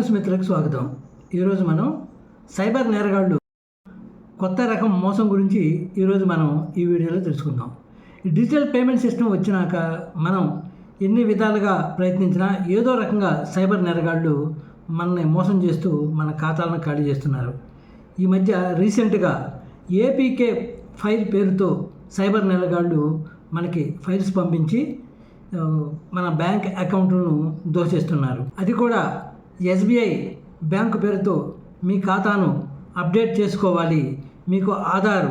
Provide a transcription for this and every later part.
News మిత్రులకు స్వాగతం. ఈరోజు మనం సైబర్ నేరగాళ్ళు కొత్త రకం మోసం గురించి ఈరోజు మనం ఈ వీడియోలో తెలుసుకుందాం. ఈ డిజిటల్ పేమెంట్ సిస్టమ్ వచ్చినాక మనం ఎన్ని విధాలుగా ప్రయత్నించినా ఏదో రకంగా సైబర్ నేరగాళ్ళు మనల్ని మోసం చేస్తూ మన ఖాతాలను ఖాళీ చేస్తున్నారు. ఈ మధ్య రీసెంట్గా ఏపీకే ఫైల్ పేరుతో సైబర్ నేరగాళ్ళు మనకి ఫైల్స్ పంపించి మన బ్యాంక్ అకౌంట్లను దోచేస్తున్నారు. అది కూడా ఎస్బీఐ బ్యాంకు పేరుతో మీ ఖాతాను అప్డేట్ చేసుకోవాలి. మీకు ఆధార్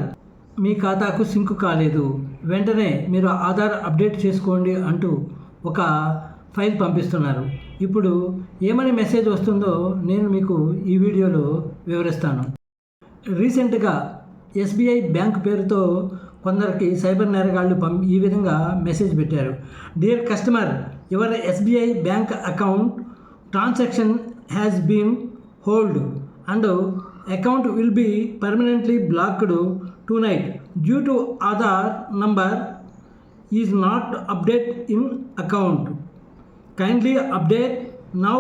మీ ఖాతాకు సింక్ కాలేదు. వెంటనే మీరు ఆధార్ అప్డేట్ చేసుకోండి అంటూ ఒక ఫైల్ పంపిస్తున్నారు. ఇప్పుడు ఏమని మెసేజ్ వస్తుందో నేను మీకు ఈ వీడియోలో వివరిస్తాను. రీసెంట్గా ఎస్బీఐ బ్యాంక్ పేరుతో కొందరికి సైబర్ నేరగాళ్ళు పం ఈ విధంగా మెసేజ్ పెట్టారు. Dear customer your SBI bank account transaction has been hold and account will be permanently blocked tonight due to Aadhaar number is not update in account kindly update now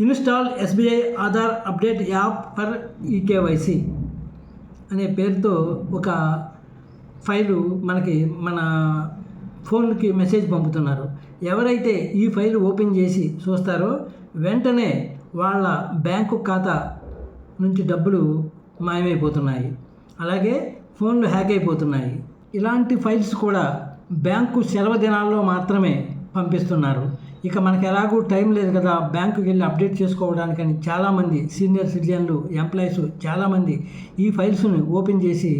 install SBI Aadhaar update app for eKYC అనే పేరుతో ఒక file మనకి మన ఫోన్కి message పంపుతున్నారు. ఎవరైతే ఈ file open చేసి చూస్తారో వెంటనే వాళ్ళ బ్యాంకు ఖాతా నుంచి డబ్బులు మాయమైపోతున్నాయి. అలాగే ఫోన్లు హ్యాక్ అయిపోతున్నాయి. ఇలాంటి ఫైల్స్ కూడా బ్యాంకు సెలవు దినాల్లో మాత్రమే పంపిస్తున్నారు. ఇక మనకు ఎలాగూ టైం లేదు కదా బ్యాంకుకి వెళ్ళి అప్డేట్ చేసుకోవడానికని చాలామంది సీనియర్ సిటిజన్లు ఎంప్లాయీస్ చాలామంది ఈ ఫైల్స్ని ఓపెన్ చేసి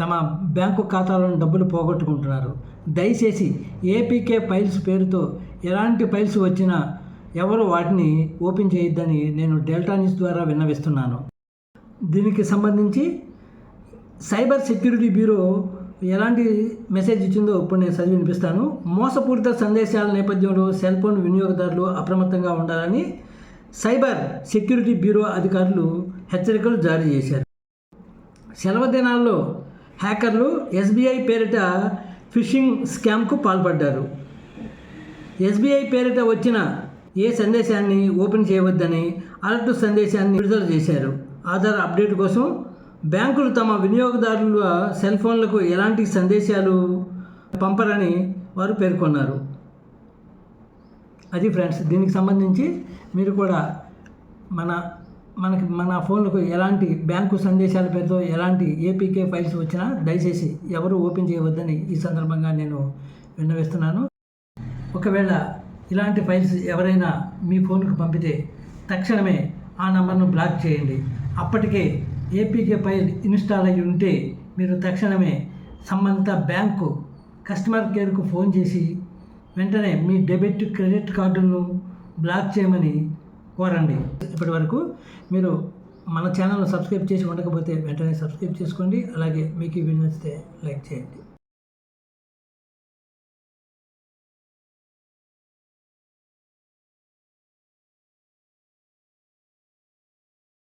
తమ బ్యాంకు ఖాతాలోని డబ్బులు పోగొట్టుకుంటున్నారు. దయచేసి ఏపీకే ఫైల్స్ పేరుతో ఎలాంటి ఫైల్స్ వచ్చినా ఎవరు వాటిని ఓపెన్ చేయొద్దని నేను డెల్టా న్యూస్ ద్వారా విన్నవిస్తున్నాను. దీనికి సంబంధించి సైబర్ సెక్యూరిటీ బ్యూరో ఎలాంటి మెసేజ్ ఇచ్చిందో ఇప్పుడు నేను చదివి వినిపిస్తాను. మోసపూరిత సందేశాల నేపథ్యంలో సెల్ ఫోన్ వినియోగదారులు అప్రమత్తంగా ఉండాలని సైబర్ సెక్యూరిటీ బ్యూరో అధికారులు హెచ్చరికలు జారీ చేశారు. సెలవు దినాల్లో హ్యాకర్లు ఎస్బీఐ పేరిట ఫిషింగ్ స్కామ్కు పాల్పడ్డారు. ఎస్బీఐ పేరిట వచ్చిన ఏ సందేశాన్ని ఓపెన్ చేయవద్దని అలర్ట్ సందేశాన్ని విడుదల చేశారు. ఆధార్ అప్డేట్ కోసం బ్యాంకులు తమ వినియోగదారుల సెల్ ఫోన్లకు ఎలాంటి సందేశాలు పంపరని వారు పేర్కొన్నారు. అది ఫ్రెండ్స్ దీనికి సంబంధించి మీరు కూడా మన మనకి మన ఫోన్లకు ఎలాంటి బ్యాంకు సందేశాల పేరుతో ఎలాంటి ఏపీకే ఫైల్స్ వచ్చినా దయచేసి ఎవరు ఓపెన్ చేయవద్దని ఈ సందర్భంగా నేను విన్నవిస్తున్నాను. ఒకవేళ ఇలాంటి ఫైల్స్ ఎవరైనా మీ ఫోన్కు పంపితే తక్షణమే ఆ నంబర్ను బ్లాక్ చేయండి. అప్పటికే ఏపీకే ఫైల్ ఇన్స్టాల్ అయి ఉంటే మీరు తక్షణమే సంబంధిత బ్యాంకు కస్టమర్ కేర్కు ఫోన్ చేసి వెంటనే మీ డెబిట్ క్రెడిట్ కార్డులను బ్లాక్ చేయమని కోరండి. ఇప్పటి వరకు మీరు మన ఛానల్ను సబ్స్క్రైబ్ చేసి ఉండకపోతే వెంటనే సబ్స్క్రైబ్ చేసుకోండి. అలాగే మీకు ఈ వీడియో నచ్చితే లైక్ చేయండి.